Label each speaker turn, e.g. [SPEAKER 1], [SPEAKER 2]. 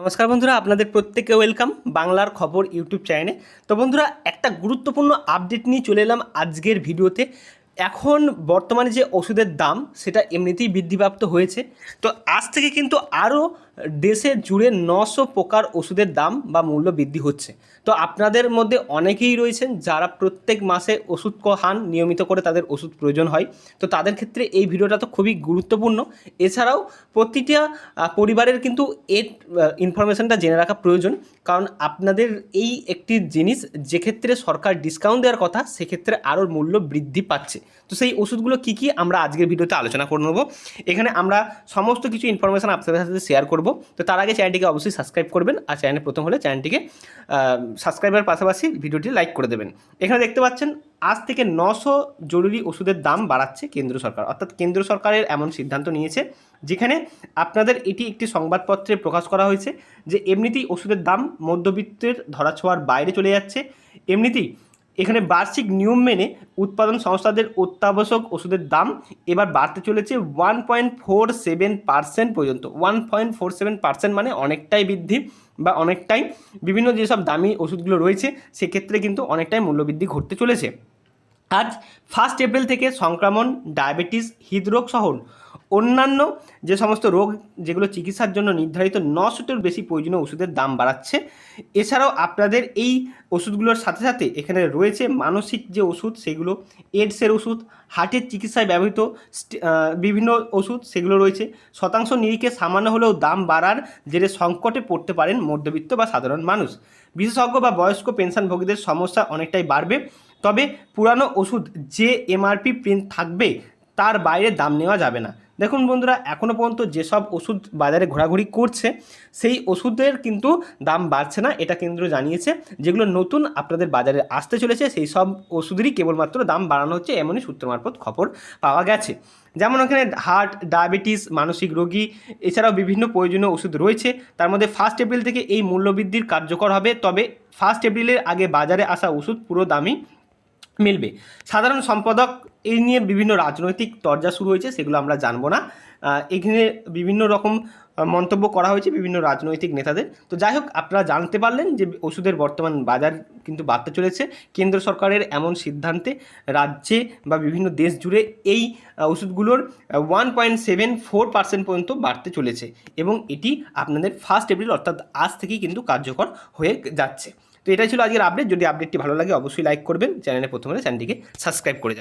[SPEAKER 1] নমস্কার বন্ধুরা, আপনাদের প্রত্যেককে ওয়েলকাম বাংলার খবর ইউটিউব চ্যানেলে তো বন্ধুরা, একটা গুরুত্বপূর্ণ আপডেট নিয়ে চলে এলাম আজকের ভিডিওতে। এখন বর্তমানে যে ওষুধের দাম, সেটা এমনিতেই বৃদ্ধিপ্রাপ্ত হয়েছে। তো আজ থেকে কিন্তু আরও দেশে জুড়ে নশো প্রকার ওষুধের দাম বা মূল্য বৃদ্ধি হচ্ছে। তো আপনাদের মধ্যে অনেকেই রয়েছেন যারা প্রত্যেক মাসে ওষুধ খান, নিয়মিত করে তাদের ওষুধ প্রয়োজন হয়। তো তাদের ক্ষেত্রে এই ভিডিওটা তো খুবই গুরুত্বপূর্ণ। এছাড়াও প্রতিটা পরিবারের কিন্তু এর ইনফরমেশনটা জেনে রাখা প্রয়োজন। কারণ আপনাদের এই একটি জিনিস যে ক্ষেত্রে সরকার ডিসকাউন্ট দেওয়ার কথা, সেক্ষেত্রে আরও মূল্য বৃদ্ধি পাচ্ছে। তো সেই ওষুধগুলো কী কী, আমরা আজকের ভিডিওতে আলোচনা করে নেব। এখানে আমরা সমস্ত কিছু ইনফরমেশান আপনাদের সাথে শেয়ার করব। তো তার আগে চ্যানেলটিকে অবশ্যই সাবস্ক্রাইব করবেন আর চ্যানেলে প্রথম হলে চ্যানেলটিকে সাবস্ক্রাইবের পাশাপাশি ভিডিওটি লাইক করে দেবেন। এখানে দেখতে পাচ্ছেন, আজ থেকে নশো জরুরি ওষুধের দাম বাড়াচ্ছে কেন্দ্র সরকার। অর্থাৎ কেন্দ্র সরকারের এমন সিদ্ধান্ত নিয়েছে, যেখানে আপনাদের এটি একটি সংবাদপত্রে প্রকাশ করা হয়েছে যে, এমনিতেই ওষুধের দাম মধ্যবিত্তের ধরাছোঁয়ার বাইরে চলে যাচ্ছে। এমনিতেই এখানে বার্ষিক নিয়ম মেনে উৎপাদন সংস্থাদের অত্যাবশ্যক ওষুধের দাম এবার বাড়তে চলেছে one point four seven percent পর্যন্ত। One point four seven percent মানে অনেকটাই বৃদ্ধি বা অনেকটাই বিভিন্ন যেসব দামি ওষুধগুলো রয়েছে, সেক্ষেত্রে কিন্তু অনেকটাই মূল্যবৃদ্ধি ঘটতে চলেছে। আজ ফার্স্ট এপ্রিল থেকে সংক্রমণ ডায়াবেটিস হৃদরোগ সহ অন্যান্য যে সমস্ত রোগ যেগুলো চিকিৎসার জন্য নির্ধারিত নশোটির বেশি প্রয়োজনীয় ওষুধের দাম বাড়াচ্ছে, এছাড়াও আপনাদের এই ওষুধগুলোর সাথে সাথে এখানে রয়েছে মানসিক যে ওষুধ, সেগুলো এডসের ওষুধ, হার্টের চিকিৎসায় ব্যবহৃত বিভিন্ন ওষুধ, সেগুলো রয়েছে। শতাংশ নিরিখে সামান্য হলেও দাম বাড়ার জেরে সংকটে পড়তে পারেন মধ্যবিত্ত বা সাধারণ মানুষ। বিশেষজ্ঞ বা বয়স্ক পেনশনভোগীদের সমস্যা অনেকটাই বাড়বে, তবে পুরানো ওষুধ যে এমআরপি প্রিন্ট থাকবে, তার বাইরে দাম নেওয়া যাবে না। দেখুন বন্ধুরা এখনও পর্যন্ত যেসব ওষুধ বাজারে ঘোরাঘুরি করছে, সেই ওষুধের কিন্তু দাম বাড়ছে না, এটা কেন্দ্র জানিয়েছে। যেগুলো নতুন আপনাদের বাজারে আসতে চলেছে, সেই সব ওষুধেরই কেবলমাত্র দাম বাড়ানো হচ্ছে, এমনই সূত্র মারফত খবর পাওয়া গেছে। যেমন ওখানে হার্ট, ডায়াবেটিস, মানসিক রোগী, এছাড়াও বিভিন্ন প্রয়োজনীয় ওষুধ রয়েছে। তার মধ্যে ফার্স্ট এপ্রিল থেকে এই মূল্যবৃদ্ধির কার্যকর হবে, তবে ফার্স্ট এপ্রিলের আগে বাজারে আসা ওষুধ পুরো দামই মিলবে। সাধারণ সম্পাদক এই নিয়ে বিভিন্ন রাজনৈতিক তরজা শুরু হয়েছে, সেগুলো আমরা জানব না। এখানে বিভিন্ন রকম মন্তব্য করা হয়েছে বিভিন্ন রাজনৈতিক নেতাদের। তো যাই হোক, আপনারা জানতে পারলেন যে ওষুধের বর্তমান বাজার কিন্তু বাড়তে চলেছে। কেন্দ্র সরকারের এমন সিদ্ধান্তে রাজ্যে বা বিভিন্ন দেশ জুড়ে এই ওষুধগুলোর one point seven four percent পর্যন্ত বাড়তে চলেছে। এবং এটি আপনাদের ফার্স্ট এপ্রিল অর্থাৎ আজ থেকেই কিন্তু কার্যকর হয়ে যাচ্ছে। তো এটাই ছিল আজকের আপডেট যদি আপডেটটি ভালো লাগে, অবশ্যই লাইক করবেন। চ্যানেলে প্রথমে চ্যানেলটিকে সাবস্ক্রাইব করে যাবেন।